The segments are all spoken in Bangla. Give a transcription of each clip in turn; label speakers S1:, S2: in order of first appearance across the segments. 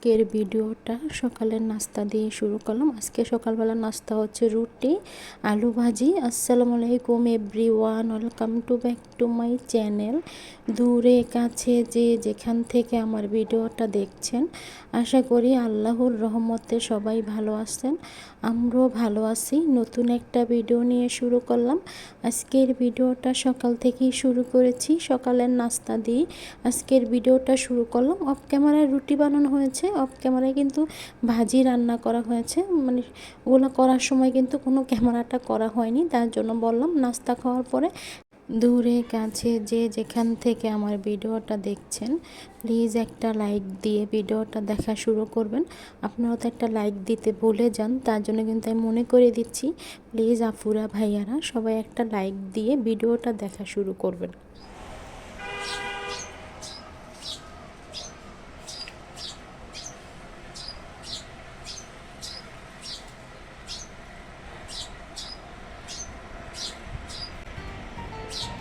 S1: আজকের ভিডিওটা সকালের নাস্তা দিয়ে শুরু করলাম। আজকে সকালবেলা নাস্তা হচ্ছে রুটি, আলু ভাজি। আসসালামু আলাইকুম everyone welcome to back to my channel. দূরে, কাছে, যে যেখান থেকে আমার ভিডিওটা দেখছেন, আশা করি আল্লাহর রহমতে সবাই ভালো আছেন। আমরাও ভালো আছি। নতুন একটা ভিডিও নিয়ে শুরু করলাম। আজকের ভিডিওটা সকাল থেকেই শুরু করেছি। সকালের নাস্তা দিয়ে আজকের ভিডিওটা শুরু করলাম। অফ ক্যামেরায় রুটি বানানো হয়েছে। অফ ক্যামেরায় কিন্তু ভাজি রান্না করা হয়েছে। মানে ওগুলো করার সময় কিন্তু কোনো ক্যামেরাটা করা হয়নি। তার জন্য বললাম নাস্তা খাওয়ার পরে দূরে কাছে যে যেখান থেকে আমার ভিডিওটা দেখছেন প্লিজ একটা লাইক দিয়ে ভিডিওটা দেখা শুরু করবেন। আপনারাও তো একটা লাইক দিতে ভুলে যান, তার জন্য কিন্তু আমি মনে করে দিচ্ছি প্লিজ আফুরা ভাইয়ারা সবাই একটা লাইক দিয়ে ভিডিওটা দেখা শুরু করবেন।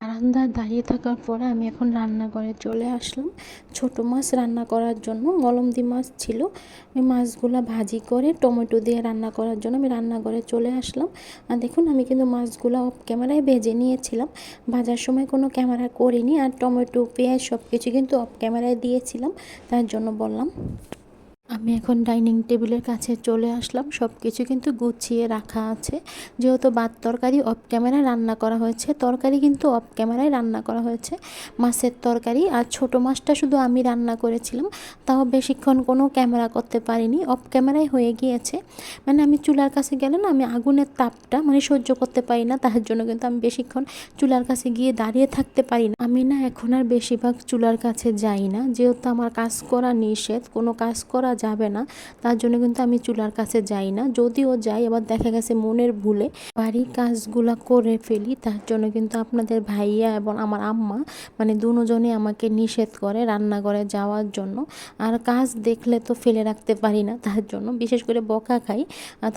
S1: বারান্দায় দাঁড়িয়ে থাকার পরে আমি এখন রান্নাঘরে চলে আসলাম। ছোট মাছ রান্না করার জন্য, গলমদি মাছ ছিল। ওই মাছগুলো ভাজি করে টমেটো দিয়ে রান্না করার জন্য আমি রান্নাঘরে চলে আসলাম। আর দেখুন, আমি কিন্তু মাছগুলো অফ ক্যামেরায় ভেজে নিয়েছিলাম। ভাজার সময় কোনো ক্যামেরা করিনি আর টমেটো, পেঁয়াজ সব কিছু কিন্তু অফ ক্যামেরায় দিয়েছিলাম, তার জন্য বললাম। আমি এখন ডাইনিং টেবিলের কাছে চলে আসলাম। সব কিছু কিন্তু গুছিয়ে রাখা আছে। যেহেতু ভাত তরকারি অফ ক্যামেরায় রান্না করা হয়েছে, তরকারি কিন্তু অফ ক্যামেরায় রান্না করা হয়েছে। মাছের তরকারি আর ছোট মাছটা শুধু আমি রান্না করেছিলাম, তাও বেশিক্ষণ কোনো ক্যামেরা করতে পারিনি। অফ ক্যামেরায় হয়ে গিয়েছে। মানে আমি চুলার কাছে গেলে না, আমি আগুনের তাপটা মানে সহ্য করতে পারি না, তার জন্য কিন্তু আমি বেশিক্ষণ চুলার কাছে গিয়ে দাঁড়িয়ে থাকতে পারি না। আমি না এখন আর বেশিরভাগ চুলার কাছে যাই না। যেহেতু আমার কাজ করা নিষেধ, কোনো কাজ করা যাবে না। তার জন্য কিন্তু আমি চুলার কাছে যাই না। যদিও যাই, আবার দেখা গেছে মনের ভুলে বাড়ির কাজগুলা করে ফেলি। তার জন্য কিন্তু আপনাদের ভাইয়া এবং আমার আম্মা মানে দুজনে আমাকে নিষেধ করে রান্নাঘরে যাওয়ার জন্য। আর কাজ দেখলে তো ফেলে রাখতে পারি না তার জন্য। বিশেষ করে বকা খাই।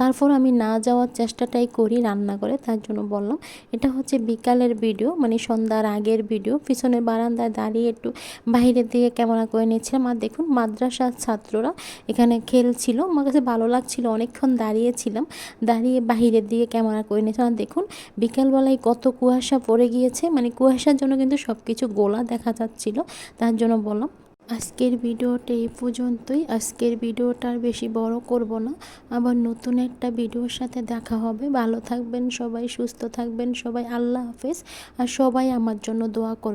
S1: তারপর আমি না যাওয়ার চেষ্টাটাই করি রান্না করে তার জন্য বললাম, এটা হচ্ছে বিকালের ভিডিও মানে সন্ধ্যার আগের ভিডিও। পিছনের বারান্দায় দাঁড়িয়ে একটু বাইরের দিকে ক্যামেরা করে নিয়েছিলাম আর দেখুন, মাদ্রাসার ছাত্ররা এখানে খেলছিল, আমার কাছে ভালো লাগছিল, অনেকক্ষণ দাঁড়িয়েছিলাম। দাঁড়িয়ে বাহিরের দিকে ক্যামেরা করে নিয়েছিলাম। দেখুন, বিকালবেলায় কত কুয়াশা পড়ে গিয়েছে। মানে কুয়াশার জন্য কিন্তু সব কিছু গোলা দেখা যাচ্ছিল, তার জন্য বললাম, আজকের ভিডিওটা এই পর্যন্তই। আজকের ভিডিওটা আর বেশি বড় করব না। আবার নতুন একটা ভিডিওর সাথে দেখা হবে। ভালো থাকবেন সবাই, সুস্থ থাকবেন সবাই। আল্লাহ হাফেজ। আর সবাই আমার জন্য দোয়া করবেন।